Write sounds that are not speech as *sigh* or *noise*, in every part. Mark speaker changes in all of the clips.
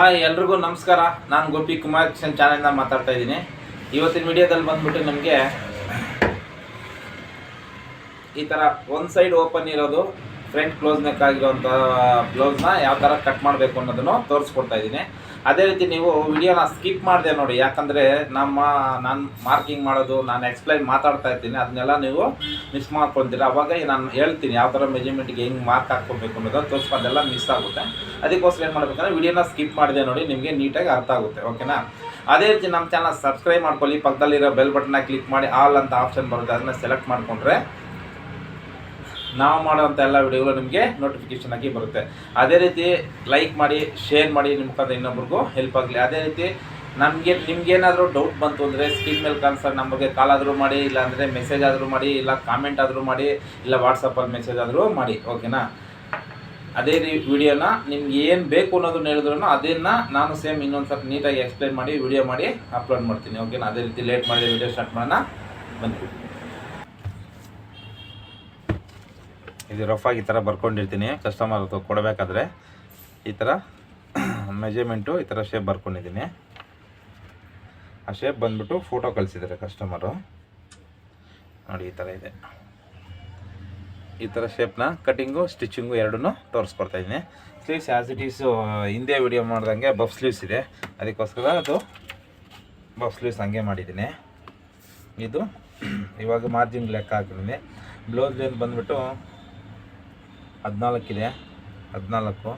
Speaker 1: Hi, ಎಲ್ರಿಗೂ ನಮಸ್ಕಾರ. ನಾನು ಗೋಪಿ ಕುಮಾರ್ ಕಿಶನ್ ಚಾನೆಲ್ನ ಮಾತಾಡ್ತಾ ಇದ್ದೀನಿ. ಇವತ್ತಿನ ವಿಡಿಯೋದಲ್ಲಿ ಬಂದ್ಬಿಟ್ಟು ನಮಗೆ ಈ ಥರ ಒಂದು ಸೈಡ್ ಓಪನ್ ಇರೋದು ಫ್ರಂಟ್ ಕ್ಲೋಸ್ ನೆಕ್ ಬ್ಲೌಸ್ನ ಯಾವ ಥರ ಕಟ್ ಮಾಡಬೇಕು ಅನ್ನೋದನ್ನು ತೋರಿಸ್ಕೊಡ್ತಾ ಇದ್ದೀನಿ. ಅದೇ ರೀತಿ ನೀವು ವಿಡಿಯೋನ ಸ್ಕಿಪ್ ಮಾಡಿದೆ ನೋಡಿ, ಯಾಕಂದರೆ ನಮ್ಮ ನಾನು ಮಾರ್ಕಿಂಗ್ ಮಾಡೋದು, ನಾನು ಎಕ್ಸ್ಪ್ಲೈನ್ ಮಾತಾಡ್ತಾ ಇರ್ತೀನಿ, ಅದನ್ನೆಲ್ಲ ನೀವು ಮಿಸ್ ಮಾಡ್ಕೊಳ್ತೀರ ಅವಾಗ ನಾನು ಹೇಳ್ತೀನಿ ಯಾವ ಥರ ಮೆಜರ್ಮೆಂಟ್ಗೆ ಹೆಂಗೆ ಮಾರ್ಕ್ ಹಾಕ್ಕೊಬೇಕು ಅನ್ನೋದನ್ನು ತೋರಿಸ್ಕೊಂಡೆಲ್ಲ ಮಿಸ್ ಆಗುತ್ತೆ. ಅದಕ್ಕೋಸ್ಕರ ಏನು ಮಾಡಬೇಕಂದ್ರೆ ವಿಡಿಯೋನ ಸ್ಕಿಪ್ ಮಾಡಿದೆ ನೋಡಿ, ನಿಮಗೆ ನೀಟಾಗಿ ಅರ್ಥ ಆಗುತ್ತೆ, ಓಕೆನಾ? ಅದೇ ರೀತಿ ನಮ್ಮ ಚಾನಲ್ ಸಬ್ಸ್ಕ್ರೈಬ್ ಮಾಡ್ಕೊಳ್ಳಿ, ಪಕ್ಕದಲ್ಲಿರೋ ಬೆಲ್ ಬಟನ್ನ ಕ್ಲಿಕ್ ಮಾಡಿ ಆಲ್ ಅಂತ ಆಪ್ಷನ್ ಬರುತ್ತೆ, ಅದನ್ನ ಸೆಲೆಕ್ಟ್ ಮಾಡಿಕೊಂಡ್ರೆ ನಾವು ಮಾಡುವಂಥ ಎಲ್ಲ ವಿಡಿಯೋಗಳು ನಿಮಗೆ ನೋಟಿಫಿಕೇಶನ್ ಆಗಿ ಬರುತ್ತೆ. ಅದೇ ರೀತಿ ಲೈಕ್ ಮಾಡಿ ಶೇರ್ ಮಾಡಿ ನಿಮ್ಮ ಮುಖಾಂತರ ಇನ್ನೊಬ್ರಿಗೂ ಹೆಲ್ಪ್ ಆಗಲಿ. ಅದೇ ರೀತಿ ನಮಗೆ ನಿಮ್ಗೇನಾದರೂ ಡೌಟ್ ಬಂತು ಅಂದರೆ ಸ್ಕ್ರೀನ್ ಮೇಲೆ ಕಾಣಿಸ್ತಾರೆ ನಮ್ಮ ಬಗ್ಗೆ ಕಾಲ್ ಆದರೂ ಮಾಡಿ ಇಲ್ಲ ಅಂದರೆ ಮೆಸೇಜ್ ಆದರೂ ಮಾಡಿ, ಇಲ್ಲ ಕಾಮೆಂಟ್ ಆದರೂ ಮಾಡಿ, ಇಲ್ಲ ವಾಟ್ಸಪ್ಪಲ್ಲಿ ಮೆಸೇಜ್ ಆದರೂ ಮಾಡಿ ಓಕೆನಾ ಅದೇ ರೀ ವಿಡಿಯೋನ ನಿಮ್ಗೆ ಏನು ಬೇಕು ಅನ್ನೋದನ್ನ ಹೇಳಿದ್ರು ಅದನ್ನು ನಾನು ಸೇಮ್ ಇನ್ನೊಂದು ಸ್ವಲ್ಪ ನೀಟಾಗಿ ಎಕ್ಸ್ಪ್ಲೈನ್ ಮಾಡಿ ವಿಡಿಯೋ ಮಾಡಿ ಅಪ್ಲೋಡ್ ಮಾಡ್ತೀನಿ ಓಕೆನಾ ಅದೇ ರೀತಿ ಲೇಟ್ ಮಾಡಿ ವಿಡಿಯೋ ಸ್ಟಾರ್ಟ್ ಮಾಡೋಣ. ಬಂದ್ಬಿಟ್ಟು ಇದು ರಫ್ ಆಗಿ ಈ ಥರ ಬರ್ಕೊಂಡಿರ್ತೀನಿ. ಕಸ್ಟಮರ್ ಕೊಡಬೇಕಾದ್ರೆ ಈ ಥರ ಮೆಜರ್ಮೆಂಟು ಈ ಥರ ಶೇಪ್ ಬರ್ಕೊಂಡಿದ್ದೀನಿ. ಆ ಶೇಪ್ ಬಂದ್ಬಿಟ್ಟು ಫೋಟೋ ಕಳಿಸಿದ್ದಾರೆ ಕಸ್ಟಮರು ನೋಡಿ ಈ ಥರ ಇದೆ. ಈ ಥರ ಶೇಪ್ನ ಕಟಿಂಗು ಸ್ಟಿಚಿಂಗು ಎರಡೂ ತೋರಿಸ್ಕೊಡ್ತಾ ಇದ್ದೀನಿ. ಸ್ಲೀವ್ಸ್ ಆ್ಯಸ್ ಇಟ್ ಈಸು ಹಿಂದೆ ವಿಡಿಯೋ ಮಾಡ್ದಂಗೆ ಬಫ್ ಸ್ಲೀವ್ಸ್ ಇದೆ. ಅದಕ್ಕೋಸ್ಕರ ಅದು ಬಫ್ ಸ್ಲೀವ್ಸ್ ಹಂಗೆ ಮಾಡಿದ್ದೀನಿ. ಇದು ಇವಾಗ ಮಾರ್ಜಿನ್ ಲೆಕ್ಕ ಹಾಕಿದ್ದೀನಿ ಬ್ಲೌಸ್ ಲೇನ್ ಬಂದ್ಬಿಟ್ಟು ಹದಿನಾಲ್ಕಿದೆ, ಹದಿನಾಲ್ಕು.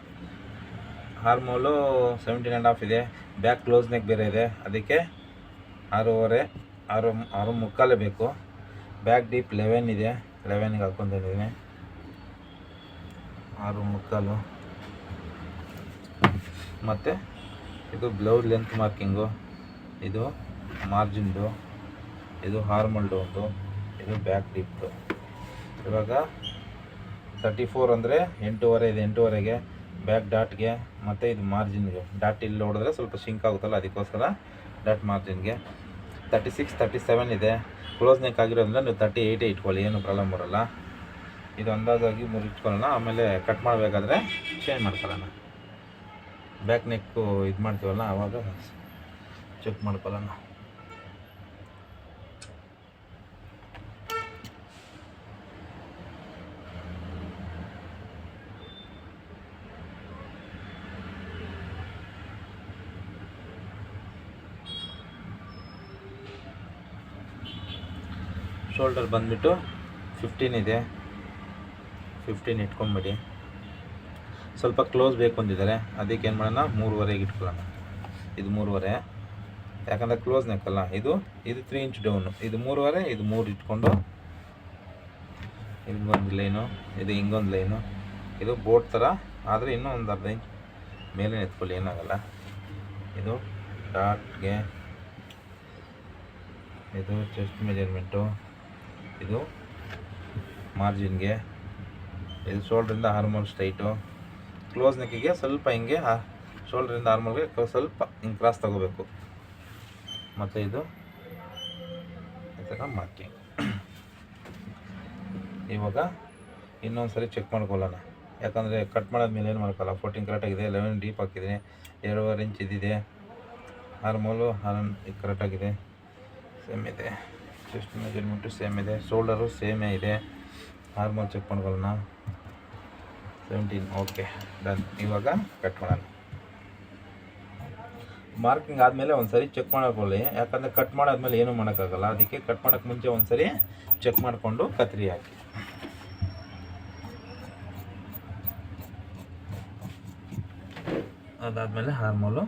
Speaker 1: ಹಾರ್ಮೋಲು ಸೆವೆಂಟೀನ್ ಆ್ಯಂಡ್ ಹಾಫ್ ಇದೆ. ಬ್ಯಾಕ್ ಕ್ಲೋಸ್ ನೆಕ್ ಬೇರೆ ಇದೆ. ಅದಕ್ಕೆ ಆರೂವರೆ, ಆರು ಆರು ಮುಕ್ಕಾಲೇ ಬೇಕು. ಬ್ಯಾಕ್ ಡೀಪ್ ಲೆವೆನ್ ಇದೆ. ಲೆವೆನ್ಗೆ ಹಾಕ್ಕೊಂಡಿದ್ದೀನಿ ಆರು ಮುಕ್ಕಾಲು. ಮತ್ತು ಇದು ಬ್ಲೌಸ್ ಲೆಂತ್ ಮಾರ್ಕಿಂಗು ಇದು ಮಾರ್ಜಿನ್ದು ಇದು ಹಾರ್ಮಲ್ ಡೋದು ಇದು ಬ್ಯಾಕ್ ಡೀಪ್ದು ಇವಾಗ ತರ್ಟಿ ಫೋರ್ ಅಂದರೆ ಎಂಟೂವರೆ, ಇದೆ ಎಂಟೂವರೆಗೆ ಬ್ಯಾಕ್ ಡಾಟ್ಗೆ ಮತ್ತು ಇದು ಮಾರ್ಜಿನ್ಗೆ ಡಾಟ್ ಇಲ್ಲಿ ನೋಡಿದ್ರೆ ಸ್ವಲ್ಪ ಶಿಂಕ್ ಆಗುತ್ತಲ್ಲ, ಅದಕ್ಕೋಸ್ಕರ ಡಾಟ್ ಮಾರ್ಜಿನ್ಗೆ ತರ್ಟಿ ಸಿಕ್ಸ್ ತರ್ಟಿ ಸೆವೆನ್ ಇದೆ. ಕ್ಲೋಸ್ ನೆಕ್ ಆಗಿರೋದ್ರಿಂದ ನೀವು ತರ್ಟಿ ಏಯ್ಟೇ ಇಟ್ಕೊಳ್ಳಿ, ಏನು ಪ್ರಾಬ್ಲಮ್ ಬರೋಲ್ಲ. ಇದು ಅಂದಾಜಾಗಿ ಮೂರು ಇಟ್ಕೊಳ್ಳೋಣ ಆಮೇಲೆ ಕಟ್ ಮಾಡಬೇಕಾದ್ರೆ ಚೇಂಜ್ ಮಾಡ್ಕೊಳ್ಳೋಣ. ಬ್ಯಾಕ್ ನೆಕ್ಕು ಇದು ಮಾಡ್ತೀವಲ್ಲ, ಆವಾಗ ಚೆಕ್ ಮಾಡ್ಕೊಳ್ಳೋಣ. ಶೋಲ್ಡರ್ ಬಂದ್ಬಿಟ್ಟು ಫಿಫ್ಟೀನ್ ಇದೆ. ಫಿಫ್ಟೀನ್ ಇಟ್ಕೊಂಬಿಡಿ ಸ್ವಲ್ಪ ಕ್ಲೋಸ್ ಬೇಕು ಅಂದಿದ್ದಾರೆ. ಅದಕ್ಕೆ ಏನು ಮಾಡೋಣ? ಮೂರುವರೆಗೆ ಇಟ್ಕೊಳ್ಳೋಣ. ಇದು ಮೂರುವರೆ. ಯಾಕಂದರೆ ಕ್ಲೋಸ್ ನೆಕ್ಕಲ್ಲ ಇದು ಇದು ತ್ರೀ ಇಂಚ್ ಡೌನು ಇದು ಮೂರುವರೆ, ಇದು ಮೂರು ಇಟ್ಕೊಂಡು ಹಿಂಗೊಂದು ಲೈನು, ಇದು ಹಿಂಗೊಂದು ಲೈನು. ಇದು ಬೋಟ್ ಥರ ಆದರೆ ಇನ್ನೂ ಒಂದು ಅರ್ಧ ಇಂಚ್ ಮೇಲೆ ಎತ್ಕೊಳ್ಳಿ ಏನಾಗಲ್ಲ. ಇದು ಡಾಟ್ಗೆ ಇದು ಚೆಸ್ಟ್ ಮೆಜರ್ಮೆಂಟು ಇದು ಮಾರ್ಜಿನ್ಗೆ. ಇದು ಶೋಲ್ಡ್ರಿಂದ ಹಾರ್ಮೋಲ್ ಸ್ಟೈಟು ಕ್ಲೋಸ್ ನೆಕ್ಕಿಗೆ ಸ್ವಲ್ಪ ಹಿಂಗೆ ಶೋಲ್ಡ್ರಿಂದ ಹಾರ್ಮೋಲ್ಗೆ ಸ್ವಲ್ಪ ಹಿಂಗೆ ಕ್ರಾಸ್ ತಗೋಬೇಕು. ಮತ್ತು ಇದು ಮಾರ್ಕಿಂಗ್ ಇವಾಗ ಇನ್ನೊಂದು ಸರಿ ಚೆಕ್ ಮಾಡ್ಕೊಳ್ಳೋಣ. ಯಾಕಂದರೆ ಕಟ್ ಮಾಡಾದ್ಮೇಲೆ ಏನು ಮಾಡ್ಕೊಳ್ಳಲ್ಲ ಫೋರ್ಟೀನ್ ಕರೆಕ್ಟಾಗಿದೆ ಲೆವೆನ್ ಡೀಪ್ ಹಾಕಿದ್ದೀನಿ, ಎರಡೂವರೆ ಇಂಚ್ ಇದಿದೆ ಹಾರ್ಮೋಲು ಹಾರ್ನ್ ಕರೆಕ್ಟಾಗಿದೆ ಸೇಮ್ ಇದೆ. ಚೆಸ್ಟ್ ಮೆಜರ್ಮೆಂಟು ಸೇಮ್ ಇದೆ ಶೋಲ್ಡರು ಸೇಮೇ ಇದೆ. ಹಾರ್ಮೋಲ್ ಚೆಕ್ ಮಾಡ್ಕೊಳ್ಳೋಣ. ಸೆವೆಂಟೀನ್ ಓಕೆ ಡನ್ ಇವಾಗ ಕಟ್ ಮಾಡೋಣ. ಮಾರ್ಕಿಂಗ್ ಆದಮೇಲೆ ಒಂದು ಸರಿ ಚೆಕ್ ಮಾಡ್ಕೊಳ್ಳಿ. ಯಾಕಂದರೆ ಕಟ್ ಮಾಡಾದ್ಮೇಲೆ ಏನೂ ಮಾಡೋಕ್ಕಾಗಲ್ಲ. ಅದಕ್ಕೆ ಕಟ್ ಮಾಡೋಕ್ಕೆ ಮುಂಚೆ ಒಂದು ಸರಿ ಚೆಕ್ ಮಾಡಿಕೊಂಡು ಕತ್ರಿ ಹಾಕಿ. ಅದಾದಮೇಲೆ ಹಾರ್ಮೋಲು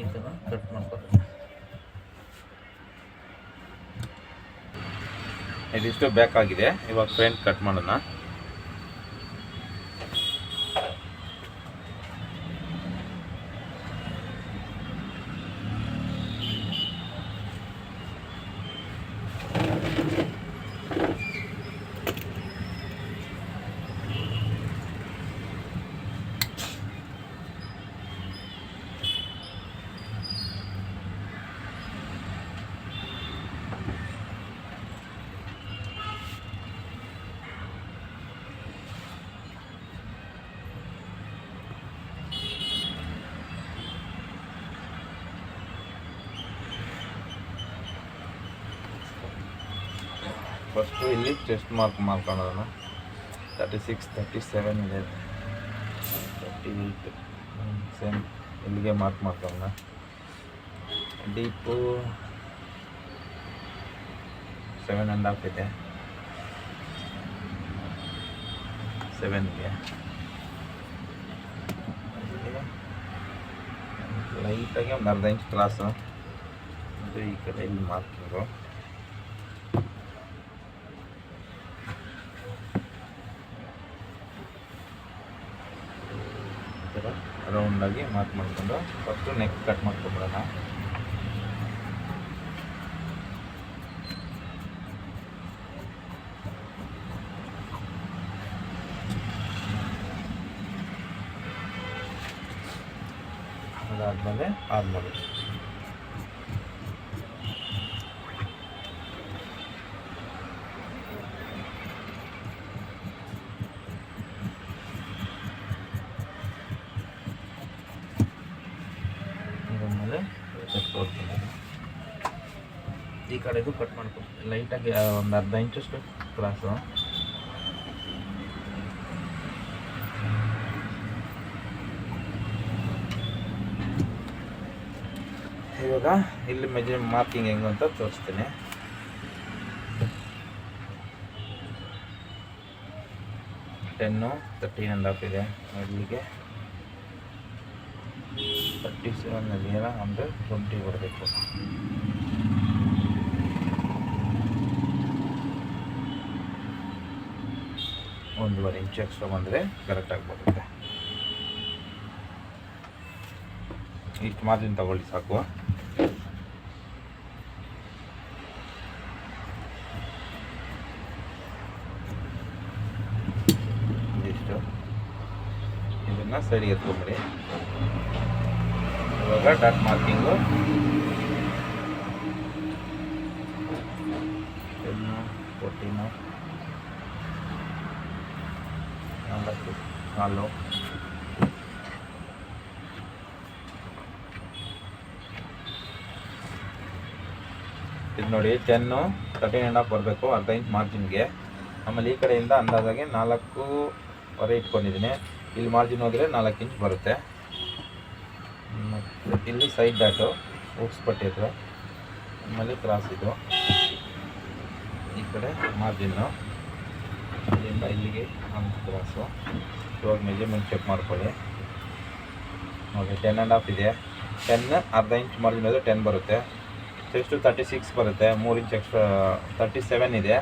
Speaker 1: ಈ ಥರ ಕಟ್ ಮಾಡ್ಕೊಳ್ಳೋದು ಇದಿಷ್ಟು ಬ್ಯಾಕ್ ಆಗಿದೆ ಇವಾಗ ಪೈಂಟ್ ಕಟ್ ಮಾಡೋಣ. ಫಸ್ಟು ಇಲ್ಲಿ ಚೆಸ್ಟ್ ಮಾರ್ಕ್ ಮಾಡ್ಕೊಳ್ಳೋಣ ತರ್ಟಿ ಸಿಕ್ಸ್ ತರ್ಟಿ ಸೆವೆನ್ ಇದೆ ತರ್ಟಿ ಏಯ್ಟ್ ಸೇಮ್ ಇಲ್ಲಿಗೆ ಮಾರ್ಕ್ ಮಾಡ್ಕೊಳ್ಳೋಣ. ಡೀಪು ಸೆವೆನ್ ಆ್ಯಂಡ್ ಹಾಫ್ ಇದೆ. ಸೆವೆನ್ಗೆ ಲೈಟಾಗಿ ಒಂದು ಅರ್ಧ ಇಂಚ್ ಕ್ರಾಸು ಇದು ಈ ಕಡೆ ಇಲ್ಲಿ ಮಾರ್ಕಿಂಗು ಈ ಥರ ರೌಂಡಾಗಿ ಮಾರ್ಕ್ ಮಾಡಿಕೊಂಡು ಫಸ್ಟು ನೆಕ್ ಕಟ್ ಮಾಡ್ಕೊಂಬಿಡೋಣ. ಅದಾದಮೇಲೆ ಆರ್ಮಲ್ ಕಟ್ ಕೊಡ್ತೀನಿ ಈ ಕಡೆದು ಕಟ್ ಮಾಡ್ಕೊಡ್ತೀನಿ. ಲೈಟಾಗಿ ಒಂದು ಅರ್ಧ ಇಂಚಷ್ಟು ಕ್ರಾಸು ಇವಾಗ ಇಲ್ಲಿ ಮೆಜರ್ ಮಾರ್ಕಿಂಗ್ ಹೆಂಗೆ ಅಂತ ತೋರಿಸ್ತೀನಿ. ಟೆನ್ನು ತರ್ಟೀನ್ ಆ್ಯಂಡ್ ಹಾಫ್ ಇದೆ. ಇಲ್ಲಿಗೆ ತರ್ಟಿ ಸೆವೆನಲ್ಲಿ ಏನೋ ಅಂದರೆ ಟ್ವೆಂಟಿ ಬರಬೇಕು. ಒಂದೂವರೆ ಇಂಚ್ ಎಕ್ಸ್ಟ್ರಾ ಬಂದರೆ ಕರೆಕ್ಟಾಗಿ ಬರುತ್ತೆ. ಇಷ್ಟು ಮಾರ್ಜಿನ್ ತಗೊಳ್ಳಿ ಸಾಕು. ಇದನ್ನು ಸೈಡಿಗೆ ಎತ್ಕೊಂಬಿಡಿ ಇವಾಗ ಡಾಟ್ ಮಾರ್ಕಿಂಗು. Ten fourteen. ನಾಲ್ಕು ಕಾಲು ಇದು ನೋಡಿ ಟೆನ್ನು ತರ್ಟೀನ್ ಆ್ಯಂಡ್ ಹಾಫ್ ಬರಬೇಕು, ಅರ್ಧ ಇಂಚ್ ಮಾರ್ಜಿನ್ಗೆ ಆಮೇಲೆ ಈ ಕಡೆಯಿಂದ ಅಂದಾಜಾಗಿ ನಾಲ್ಕೂವರೆ ಇಟ್ಕೊಂಡಿದ್ದೀನಿ. ಇಲ್ಲಿ ಮಾರ್ಜಿನ್ ಹೋದರೆ ನಾಲ್ಕು ಇಂಚ್ ಬರುತ್ತೆ. ಇಲ್ಲಿ ಸೈಡ್ ಡಾಟು ಉಕ್ಸ್ ಪಟ್ಟಿ ಹತ್ರ ಆಮೇಲೆ ಕ್ರಾಸ್ ಇದು. ಈ ಕಡೆ ಮಾರ್ಜಿನ್ನು ಇಲ್ಲಿಂದ ಇಲ್ಲಿಗೆ ಒಂದು ಕ್ರಾಸು ಇವಾಗ ಮೆಜರ್ಮೆಂಟ್ ಚೆಕ್ ಮಾಡ್ಕೊಳ್ಳಿ. ನೋಡಿ ಟೆನ್ ಆ್ಯಂಡ್ ಹಾಫ್ ಇದೆ. ಟೆನ್ ಅರ್ಧ ಇಂಚ್ ಮಾರ್ಜಿನ್ ಹೋದರೆ ಟೆನ್ ಬರುತ್ತೆ. ಚೆಸ್ಟು ತರ್ಟಿ ಸಿಕ್ಸ್ ಬರುತ್ತೆ. ಮೂರು ಇಂಚ್ ಎಕ್ಸ್ಟ್ರಾ ತರ್ಟಿ ಸೆವೆನ್ ಇದೆ.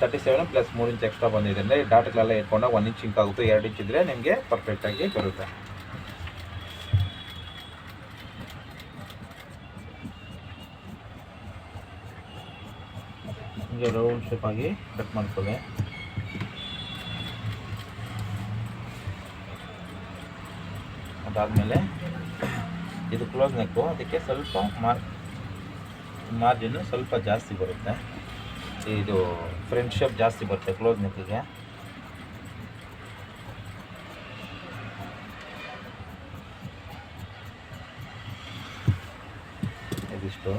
Speaker 1: ತರ್ಟಿ ಸೆವೆನ್ ಪ್ಲಸ್ ಮೂರು ಇಂಚ್ ಎಕ್ಸ್ಟ್ರಾ ಬಂದಿದೆ ಅಂದರೆ ಡಾಟ್ಗಳೆಲ್ಲ ಇಟ್ಕೊಂಡಾಗ ಒಂದು ಇಂಚ್ ಇಂಕ್ ಆಗುತ್ತೆ. ಎರಡು ಇಂಚ್ ಇದ್ದರೆ ನಿಮಗೆ ಪರ್ಫೆಕ್ಟಾಗಿ ಬರುತ್ತೆ. ಹಿಂಗೆ ರೌಂಡ್ ಶೇಪ್ ಆಗಿ ಕಟ್ ಮಾಡ್ಕೊಳ್ಳಿ ಅದಾದಮೇಲೆ ಇದು ಕ್ಲೋಸ್ ನೆಕ್ಕು ಅದಕ್ಕೆ ಸ್ವಲ್ಪ ಮಾರ್ ಮಾರ್ಜಿನ್ನು ಸ್ವಲ್ಪ ಜಾಸ್ತಿ ಬರುತ್ತೆ ಇದು ಫ್ರಂಟ್ ಶೇಪ್ ಜಾಸ್ತಿ ಬರುತ್ತೆ ಕ್ಲೋಸ್ ನೆಕ್ಕಿಗೆ ಇದಿಷ್ಟು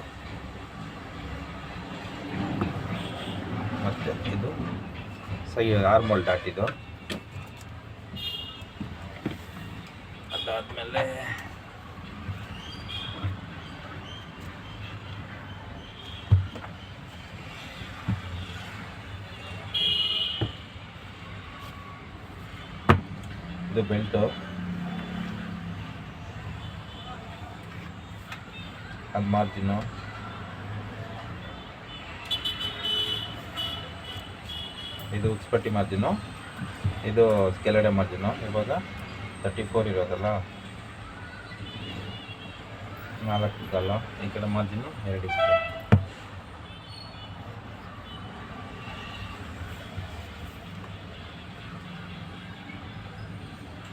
Speaker 1: ಮತ್ತು ಇದು ಸೈ ನಾರ್ಮಲ್ ಡಾಟ್ ಇದು. ಅದಾದಮೇಲೆ ಇದು ಬೆಲ್ಟು ಅದು ಮಾರ್ಜಿನು ಇದು ಉಕ್ಸ್ಪಟ್ಟಿ ಮಾರ್ಜಿನು ಇದು ಕೆಳಗಡೆ ಮಾರ್ಜಿನು. ಇವಾಗ ತರ್ಟಿ ಫೋರ್ ಇರೋದಲ್ಲ? ನಾಲ್ಕು ಇದಲ್ಲ ಈ ಕಡೆ ಮಾರ್ಜಿನು ಎರಡು ಇಷ್ಟು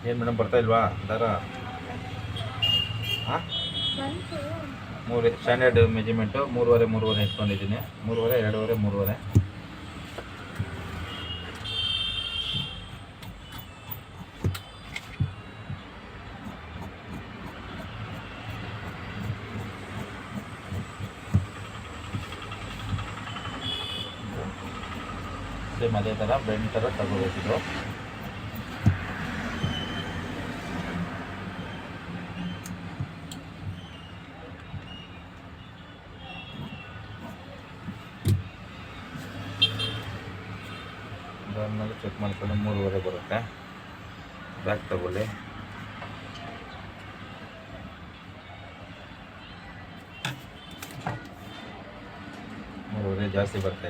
Speaker 1: ಏನು ಮೇಡಮ್ ಬರ್ತಾ ಇಲ್ವಾ? ದರ? ಹಾಂ ಮೂರು ಸ್ಟ್ಯಾಂಡರ್ಡ್ ಮೆಜರ್ಮೆಂಟು ಮೂರುವರೆ ಮೂರುವರೆ ಇಟ್ಕೊಂಡಿದ್ದೀನಿ ಮೂರುವರೆ ಎರಡೂವರೆ ಮೂರುವರೆ. ಸೇಮ್ ಅದೇ ಥರ ಬೆಂಡ್ ಥರ ತಗೋಬೇಕಿದು ಅದಾದ್ಮೇಲೆ ಚೆಕ್ ಮಾಡ್ಕೊಂಡು ಮೂರುವರೆ ಬರುತ್ತೆ. ಬ್ಯಾಗ್ ತಗೊಳ್ಳಿ. ಮೂರುವರೆ ಜಾಸ್ತಿ ಬರ್ತಾ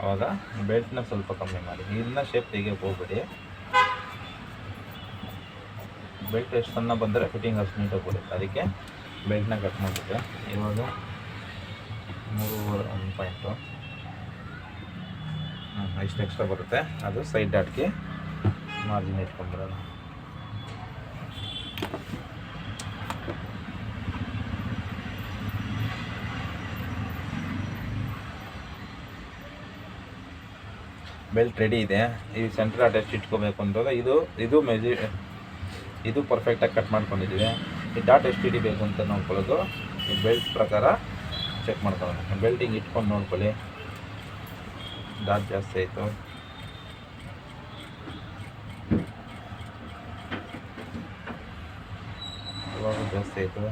Speaker 1: ಅವಾಗ ಬೆಲ್ಟ್ನ ಸ್ವಲ್ಪ ಕಮ್ಮಿ ಮಾಡಿ. ಇಲ್ಲಿನ ಶೇಪ್ ತೆಗಿಯೋಕೆ ಹೋಗ್ಬೇಡಿ. ಬೆಲ್ಟ್ ಎಷ್ಟು ಸಣ್ಣ ಬಂದರೆ ಫಿಟ್ಟಿಂಗ್ ಅಷ್ಟು ನೀಟಾಗಿ ಬರುತ್ತೆ. ಅದಕ್ಕೆ ಬೆಲ್ಟ್ನ ಕಟ್ ಮಾಡಿಬಿಟ್ಟೆ ಇವಾಗ ಮೂರುವರೆ, ಒಂದು ಪಾಯಿಂಟು ಇಷ್ಟು ಎಕ್ಸ್ಟ್ರಾ ಬರುತ್ತೆ. ಅದು ಸೈಡ್ ಡಾಟ್ಗೆ ಮಾರ್ಜಿನ್ ಇಟ್ಕೊಂಡ್ಬಿಡೋಣ ಬೆಲ್ಟ್ ರೆಡಿ ಇದೆ. ಈ ಸೆಂಟ್ರ್ ಅಟ್ಯಾಚ್ ಇಟ್ಕೋಬೇಕು ಅಂದಾಗ ಇದು ಇದು ಮೆಜಿ ಇದು ಪರ್ಫೆಕ್ಟಾಗಿ ಕಟ್ ಮಾಡ್ಕೊಂಡಿದ್ದೀವಿ. ಈ ಡಾಟ್ ಎಷ್ಟು ಹಿಡಿಬೇಕು ಅಂತ ನೋಡ್ಕೊಳ್ಳೋದು. ಈ ಬೆಲ್ಟ್ ಪ್ರಕಾರ ಚೆಕ್ ಮಾಡ್ಕೊಳ್ಳೋಣ. ಬೆಲ್ಟಿಂಗ್ ಇಟ್ಕೊಂಡು ನೋಡ್ಕೊಳ್ಳಿ. ಡಾಟ್ ಜಾಸ್ತಿ ಆಯಿತು. ಜಾಸ್ತಿ ಆಯಿತು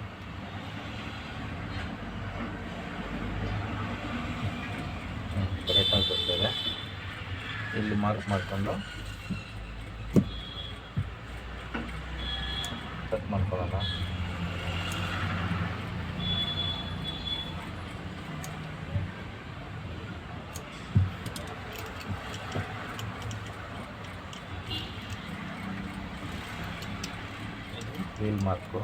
Speaker 1: ಕರೆಕ್ಟಾಗಿ ಬರ್ತದೆ ಇಲ್ಲಿ ಮಾರ್ಕ್ ಮಾಡಿಕೊಂಡು ಕಟ್ ಮಾಡ್ಕೊಳ್ಳೋಣ. ವೀಲ್ ಮಾರ್ಕು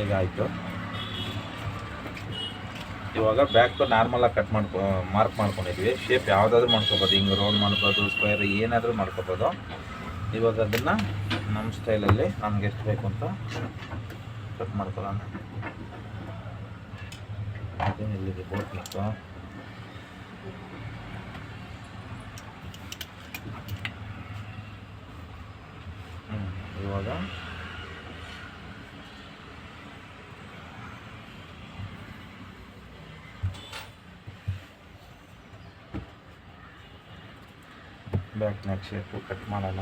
Speaker 1: ಈಗ ಆಯಿತು ಇವಾಗ ಬ್ಯಾಕ್ ನಾರ್ಮಲಾಗಿ ಕಟ್ ಮಾಡ್ಕೊ ಮಾರ್ಕ್ ಮಾಡ್ಕೊಂಡಿದ್ವಿ. ಶೇಪ್ ಯಾವುದಾದ್ರೂ ಮಾಡ್ಕೋಬೋದು. ಹಿಂಗೆ ರೌಂಡ್ ಮಾಡ್ಬೋದು ಸ್ಕ್ವೇರ್ ಏನಾದರೂ ಮಾಡ್ಕೋಬೋದು. ಇವಾಗ ಅದನ್ನು ನಮ್ಮ ಸ್ಟೈಲಲ್ಲಿ ನಮ್ಗೆ ಎಷ್ಟು ಬೇಕು ಅಂತ ಕಟ್ ಮಾಡ್ಕೊಳ್ಳೋಣ. ಇಲ್ಲಿಗೆ ಇವಾಗ ಬ್ಯಾಕ್ ಶೇಪು ಕಟ್ ಮಾಡೋಣ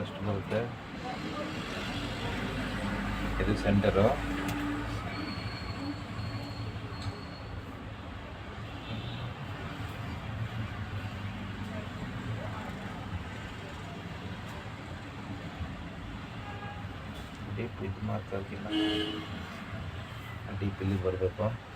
Speaker 1: ಎಷ್ಟು ಬರುತ್ತೆ ಇದು ಸೆಂಟರು ಡೀಪ್ ಇದು ಮಾತಾಡ್ತಿಲ್ಲ ಡೀಪ್ ಇಲ್ಲಿ ಬರಬೇಕು.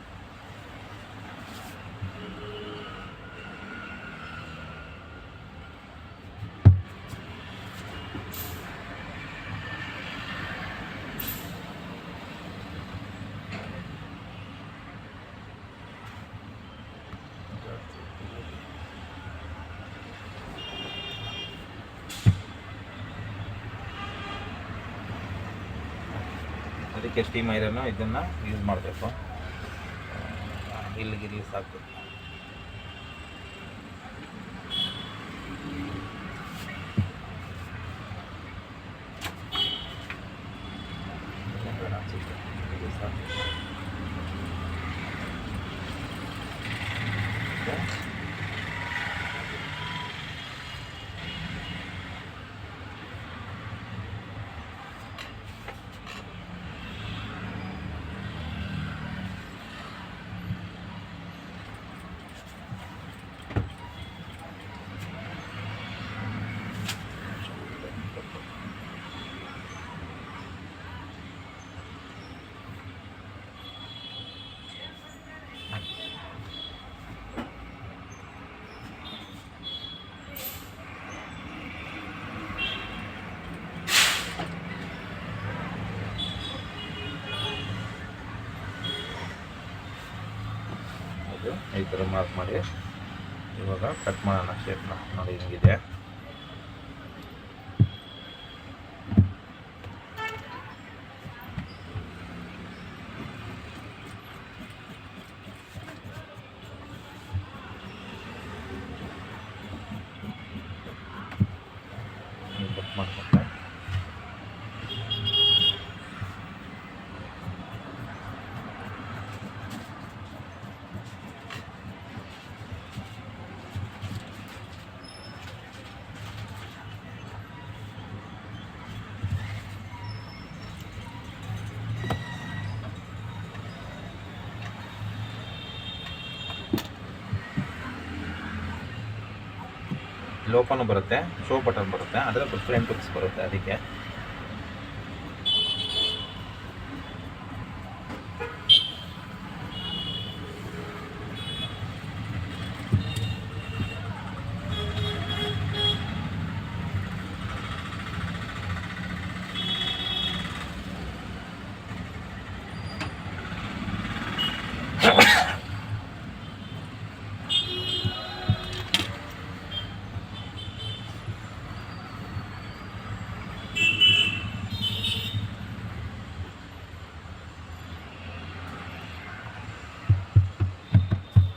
Speaker 1: ಅದಕ್ಕೆ ಸ್ಟೀಮ್ ಐರನ್ನು ಇದನ್ನು ಯೂಸ್ ಮಾಡಬೇಕು. ಇಲ್ಲಿಗೆ ಇಲ್ಲಿ ಸಾಕು ಇದು ಸಾಕು. Okay. ಅದು ಈ ಥರ ಮಾರ್ಕ್ ಮಾಡಿ ಇವಾಗ ಕಟ್ ಮಾಡೋಣ ಶೇಪ್ನ ನೋಡಿ ಹಿಂಗಿದೆ. ಲೋಪನು ಬರುತ್ತೆ ಶೋ ಬಟನ್ ಬರುತ್ತೆ ಅದರ ಫ್ರಂಟ್ ಪಿಕ್ಸ್ ಬರುತ್ತೆ ಅದಕ್ಕೆ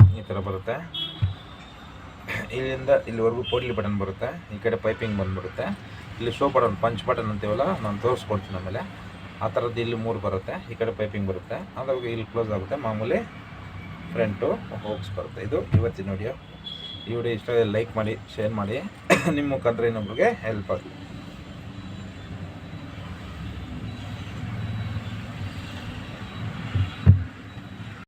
Speaker 1: ಈ ಥರ ಬರುತ್ತೆ. ಇಲ್ಲಿಂದ ಇಲ್ಲಿವರೆಗೂ ಪೋಡ್ಲಿ ಬಟನ್ ಬರುತ್ತೆ. ಈ ಕಡೆ ಪೈಪಿಂಗ್ ಬಂದುಬಿಡುತ್ತೆ. ಇಲ್ಲಿ ಶೋ ಬಟನ್ ಪಂಚ್ ಬಟನ್ ಅಂತೀವಲ್ಲ, ನಾನು ತೋರಿಸ್ಕೊಡ್ತೀನಿ ಆಮೇಲೆ. ಆ ಥರದ್ದು ಇಲ್ಲಿ ಮೂರು ಬರುತ್ತೆ. ಈ ಕಡೆ ಪೈಪಿಂಗ್ ಬರುತ್ತೆ. ಅದಾಗ ಇಲ್ಲಿ ಕ್ಲೋಸ್ ಆಗುತ್ತೆ. ಮಾಮೂಲಿ ಫ್ರಂಟು ಹೋಗ್ಸ್ ಬರುತ್ತೆ. ಇದು ಇವತ್ತಿನ ವಿಡಿಯೋ ಈ ವಿಡಿಯೋ ಇಷ್ಟ ಲೈಕ್ ಮಾಡಿ ಶೇರ್ ಮಾಡಿ. *coughs* ನಿಮ್ಮ ಮುಖಾಂತರ ಇನ್ನೊಬ್ರಿಗೆ ಹೆಲ್ಪ್ ಆಗುತ್ತೆ